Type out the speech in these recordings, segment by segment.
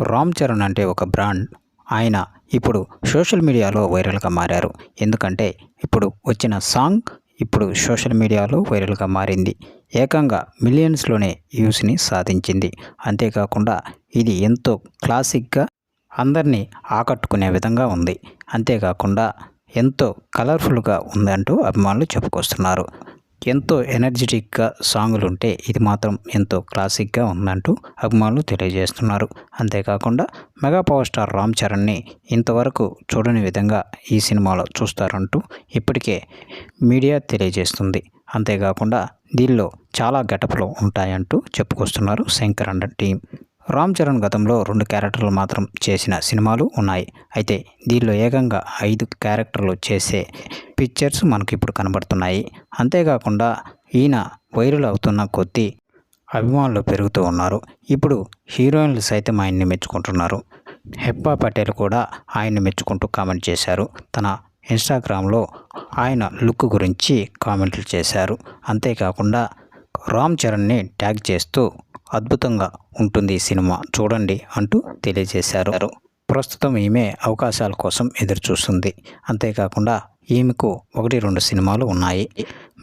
రామ్ చరణ్ అంటే ఒక బ్రాండ్. ఆయన ఇప్పుడు సోషల్ మీడియాలో వైరల్గా మారారు. ఎందుకంటే ఇప్పుడు వచ్చిన సాంగ్ ఇప్పుడు సోషల్ మీడియాలో వైరల్గా మారింది. ఏకంగా మిలియన్స్లోనే వ్యూస్ని సాధించింది. అంతేకాకుండా ఇది ఎంతో క్లాసిక్గా అందరినీ ఆకట్టుకునే విధంగా ఉంది. అంతేకాకుండా ఎంతో కలర్ఫుల్గా ఉందంటూ అభిమానులు చెప్పుకొస్తున్నారు. ఎంతో ఎనర్జెటిక్గా సాంగులు ఉంటే ఇది మాత్రం ఎంతో క్లాసిక్గా ఉందంటూ అభిమానులు తెలియజేస్తున్నారు. అంతేకాకుండా మెగా పవర్ స్టార్ రామ్ చరణ్ని ఇంతవరకు చూడని విధంగా ఈ సినిమాలో చూస్తారంటూ ఇప్పటికే మీడియా తెలియజేస్తుంది. అంతేకాకుండా దీనిలో చాలా గెటప్లు ఉంటాయంటూ చెప్పుకొస్తున్నారు శంకర్ అండ్ టీం. రామ్ చరణ్ గతంలో రెండు క్యారెక్టర్లు మాత్రం చేసిన సినిమాలు ఉన్నాయి. అయితే దీనిలో ఏకంగా ఐదు క్యారెక్టర్లు చేసే పిక్చర్స్ మనకి ఇప్పుడు కనబడుతున్నాయి. అంతేకాకుండా ఈయన వైరల్ అవుతున్న కొద్దీ అభిమానులు పెరుగుతూ ఉన్నారు. ఇప్పుడు హీరోయిన్లు సైతం ఆయన్ని మెచ్చుకుంటున్నారు. హెప్పా పటేల్ కూడా ఆయన్ని మెచ్చుకుంటూ కామెంట్ చేశారు. తన ఇన్స్టాగ్రామ్లో ఆయన లుక్ గురించి కామెంట్లు చేశారు. అంతేకాకుండా రామ్ చరణ్ని ట్యాగ్ చేస్తూ అద్భుతంగా ఉంటుంది ఈ సినిమా. చూడండి అంటూ తెలియజేశారు. ప్రస్తుతం ఈమె అవకాశాల కోసం ఎదురుచూస్తుంది. అంతేకాకుండా ఈమెకు ఒకటి రెండు సినిమాలు ఉన్నాయి.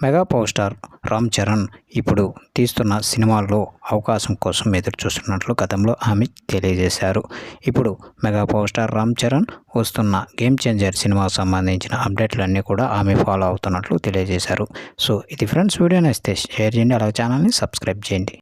Mega power star Ram Charan ఇప్పుడు తీస్తున్న సినిమాల్లో అవకాశం కోసం ఎదురుచూస్తున్నట్లు గతంలో ఆమె తెలియజేశారు. ఇప్పుడు mega power star Ram Charan వస్తున్న గేమ్ చేంజర్ సినిమాకు సంబంధించిన అప్డేట్లన్నీ కూడా ఆమె ఫాలో అవుతున్నట్లు తెలియజేశారు. సో ఇది ఫ్రెండ్స్ వీడియో నేస్తే షేర్ చేయండి. అలాగే ఛానల్ని సబ్స్క్రైబ్ చేయండి.